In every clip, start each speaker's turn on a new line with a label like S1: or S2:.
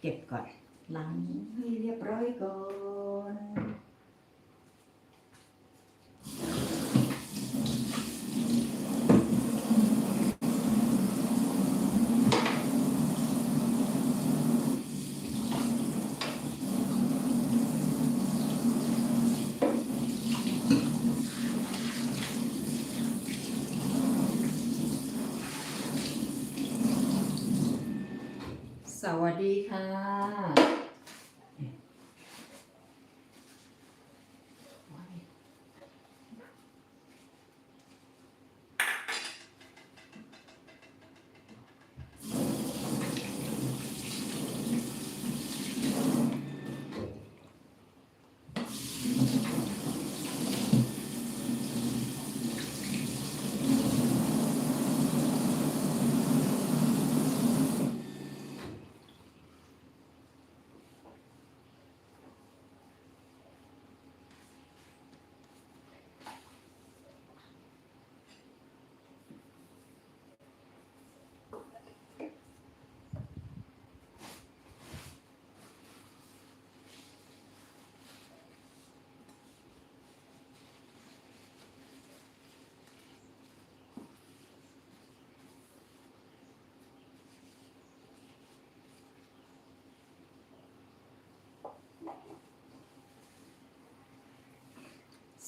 S1: เก็บก่อนล้างให้เรียบร้อยก่อน สวัสดีค่ะ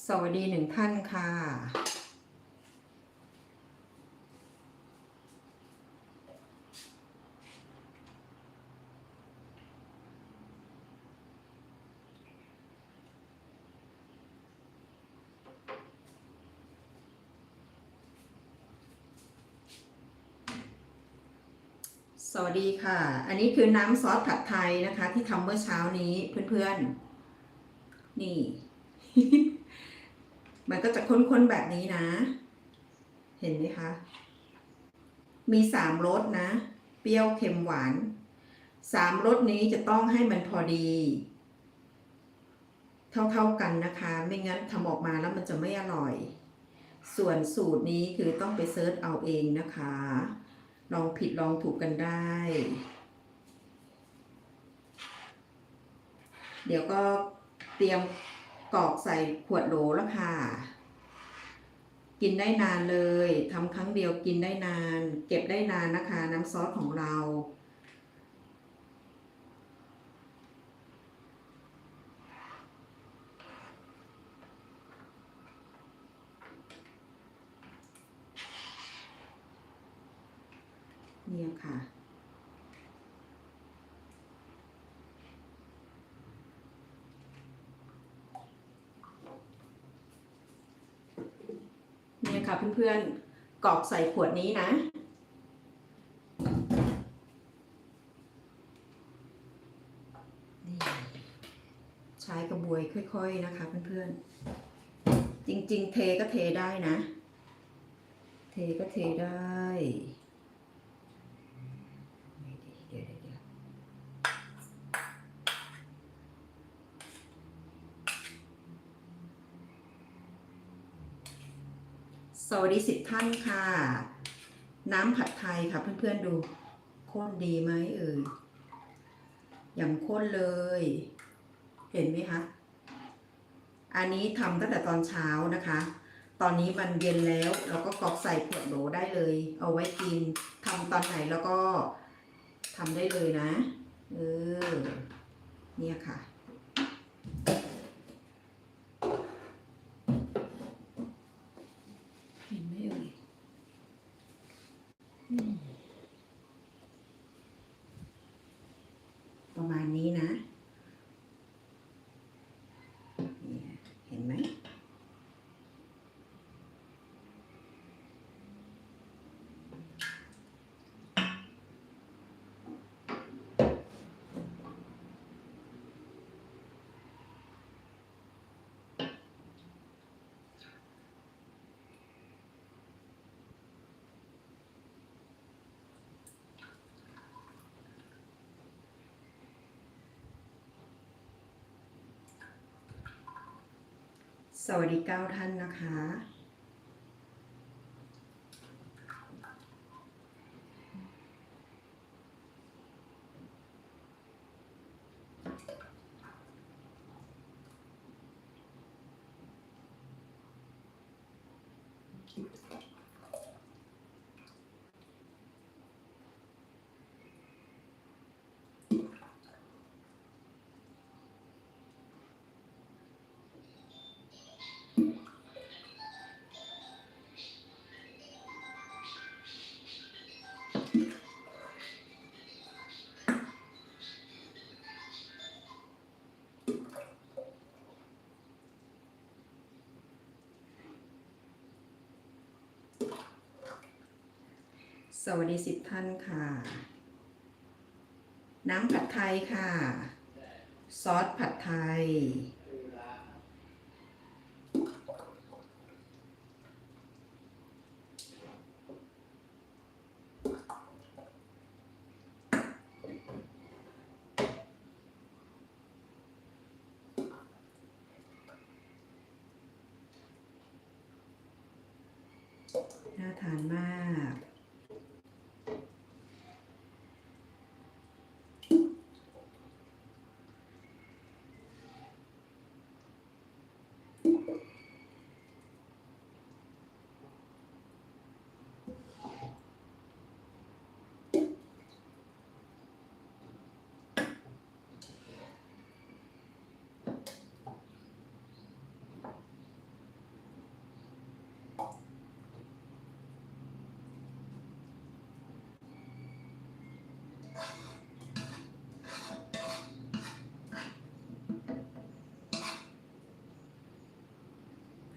S1: ส วัสดีหนึ่งท่านค่ะ สวัสดีค่ะ อันนี้คือน้ำซอสผัดไทยนะคะ ที่ทำเมื่อเช้านี้เพื่อนๆ นี่ มันก็จะข้นๆแบบนี้นะ เห็นไหมคะ มีสามรสนะ เปรี้ยวเค็มหวานสามรสนี้จะต้องให้มันพอดี เท่าๆกันนะคะ ไม่งั้นทำออกมาแล้วมันจะไม่อร่อย ส่วนสูตรนี้คือต้องไปเซิร์ชเอาเองนะคะ ลองผิดลองถูกกันได้ เดี๋ยวก็เตรียม กรอกใส่ขวดโหลแล้วค่ะ กินได้นานเลยทำครั้งเดียวกินได้นาน เก็บได้นานนะคะ น้ำซอสของเราเนี่ยค่ะ ค่ะเพื่อนๆกรอกใส่ขวดนี้นะ ใช้กระบวยค่อย ๆนะคะเพื่อนๆ จริงๆ เทก็เทได้นะ เทก็เทได้ยวเดี๋ยวเดี๋ยว สวัสดีสิบท่านค่ะ น้ำผัดไทยค่ะ เพื่อนๆดูข้นดีไหมเอ่ยอย่างข้นเลย เห็นไหมคะอันนี้ทำตั้งแต่ตอนเช้านะคะ ตอนนี้มันเย็นแล้วเราก็กรอกใส่ขวดโหลได้เลย เอาไว้กินทำตอนไหนแล้วก็ทำได้เลยนะ เออ เนี่ยค่ะ เห็นไหมเอ่ย อืมประมาณนี้นะเนี่ยเห็นไหม สวัสดีเก้าท่านนะคะ สวัสดีสิบท่านค่ะ น้ำผัดไทยค่ะ ซอสผัดไทย น่าทานมาก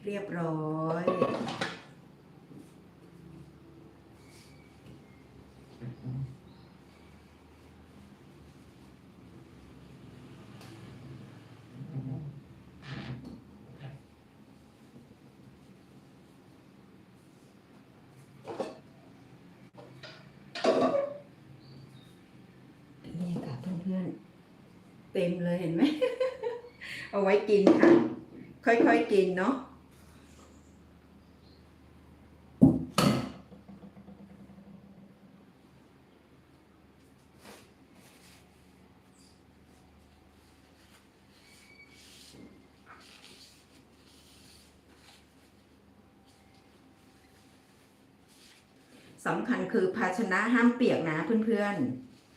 S1: เรียบร้อย นี่ค่ะเพื่อนๆ เต็มเลยเห็นไหม เอาไว้กินค่ะ ค่อยๆกินเนาะ สำคัญคือภาชนะห้ามเปียกนะเพื่อน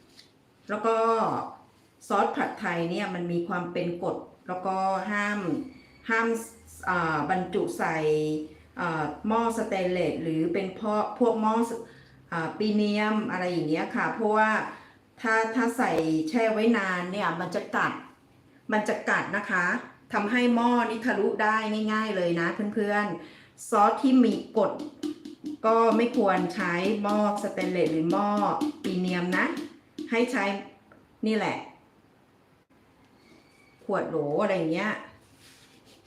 S1: ๆ แล้วก็ซอสผัดไทยเนี่ยมันมีความเป็นกรดแล้วก็ห้ามห้ามบรรจุใส่หม้อสเตนเลสหรือเป็นพวกพวกหม้ออปีเนียมอะไรอย่างเงี้ยค่ะ เพราะว่าถ้าถ้าใส่แช่ไว้นานเนี่ยมันจะกัดมันจะกัดนะคะทำให้หม้อนี่ทะลุได้ง่าย ๆเลยนะเพื่อนๆ ซอสที่มีกรด ก็ไม่ควรใช้หม้อสเตนเลสหรือหม้อปีเนียมนะ ให้ใช้นี่แหละ ขวดโหลอะไรอย่างเงี้ย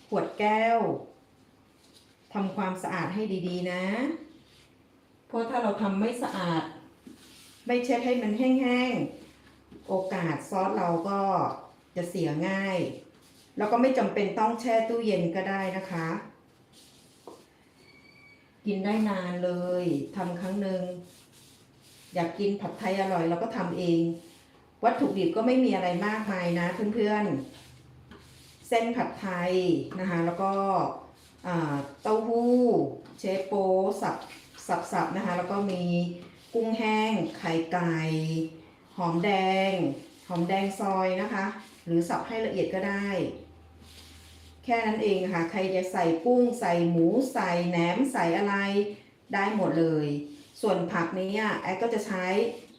S1: ขวดแก้วทำความสะอาดให้ดีๆ นะ เพราะถ้าเราทำไม่สะอาด ไม่เช็ดให้มันแห้งๆ โอกาสซอสเราก็จะเสียง่าย แล้วก็ไม่จำเป็นต้องแช่ตู้เย็นก็ได้นะคะ กินได้นานเลยทำครั้งหนึ่งอยากกินผัดไทยอร่อยเราก็ทำเอง วัตถุดิบก็ไม่มีอะไรมากมายนะเพื่อนๆ เส้นผัดไทยนะคะแล้วก็เต้าหู้เชฟโปสับสับสับนะคะแล้วก็มีกุ้งแห้ง ไข่ไก่ หอมแดง หอมแดงซอยนะคะ หรือสับให้ละเอียดก็ได้ ค่นั้นเองค่ะ ใครจะใส่กุ้งใส่หมูใส่แหนมใส่อะไรได้หมดเลย ส่วนผักนี้แอดก็จะใช้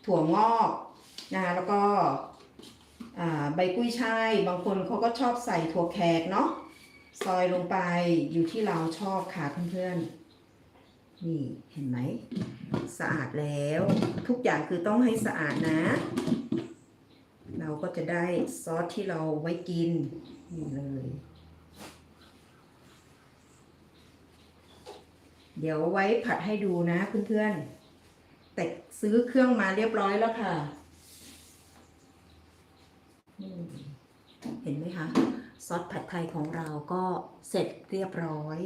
S1: ถั่วงอกนะคะแล้วก็ใบกุ้ยช่ายบางคนเขาก็ชอบใส่ถั่วแขกเนาะซอยลงไปอยู่ที่เราชอบค่ะเพื่อนๆนี่เห็นไหมสะอาดแล้ว ทุกอย่างคือต้องให้สะอาดนะ เราก็จะได้ซอสที่เราไว้กินนี่เลย เดี๋ยวไว้ผัดให้ดูนะเพื่อนๆ แต่ซื้อเครื่องมาเรียบร้อยแล้วค่ะ เห็นไหมคะ ซอสผัดไทยของเราก็เสร็จเรียบร้อย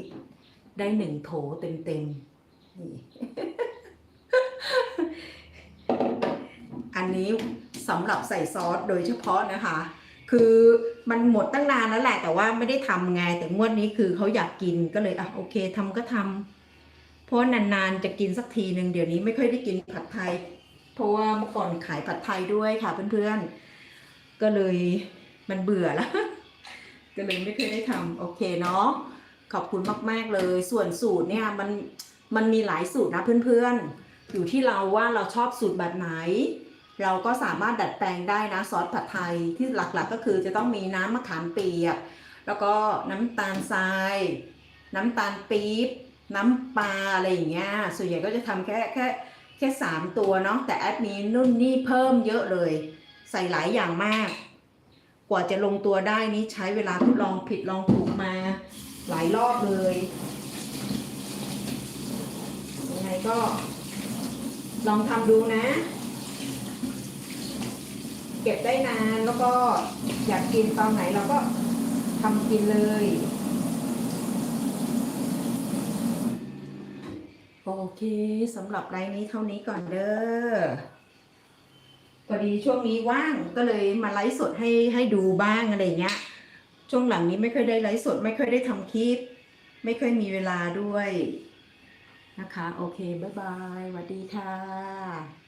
S1: ได้หนึ่งโถเต็มๆนี่อันนี้สำหรับใส่ซอสโดยเฉพาะนะคะ คือมันหมดตั้งนานแล้วแหละแต่ว่าไม่ได้ทำไงแต่งวดนี้คือเขาอยากกินก็เลยอะโอเคทำก็ทำ เพราะนานๆจะกินสักทีหนึ่งเดี๋ยวนี้ไม่ค่อยได้กินผัดไทย เพราะว่าเมื่อก่อนขายผัดไทยด้วยค่ะเพื่อนๆ ก็เลยมันเบื่อแล้ว ก็เลยไม่เคยได้ทำโอเคเนาะขอบคุณมาก ๆ เลย ส่วนสูตรเนี่ยมันมันมีหลายสูตรนะเพื่อนๆ อยู่ที่เราว่าเราชอบสูตรแบบไหน เราก็สามารถดัดแปลงได้นะซอสผัดไทยที่หลักๆก็คือจะต้องมีน้ำมะขามเปียก แล้วก็น้ำตาลทราย น้ำตาลปี๊บ น้ำปลาอะไรอย่างเงี้ยส่วนใหญ่ก็จะทำแค่แค่แค่สามตัวเนาะแต่แอดมีนุ่นนี่เพิ่มเยอะเลย ใส่หลายอย่างมาก กว่าจะลงตัวได้นี้ใช้เวลาทดลองผิดลองถูกมา หลายรอบเลยยังไงก็ ลองทำดูนะ เก็บได้นานแล้วก็อยากกินตอนไหนเราก็ทำกินเลย โอเคสำหรับไลน์นี้เท่านี้ก่อนเด้อพอดีช่วงนี้ว่างก็เลยมาไลฟ์สดให้ให้ดูบ้างอะไรเงี้ย ช่วงหลังนี้ไม่ค่อยได้ไลฟ์สด ไม่ค่อยได้ทำคลิป ไม่ค่อยมีเวลาด้วยนะคะ โอเค บ๊ายบายสวัสดีค่ะ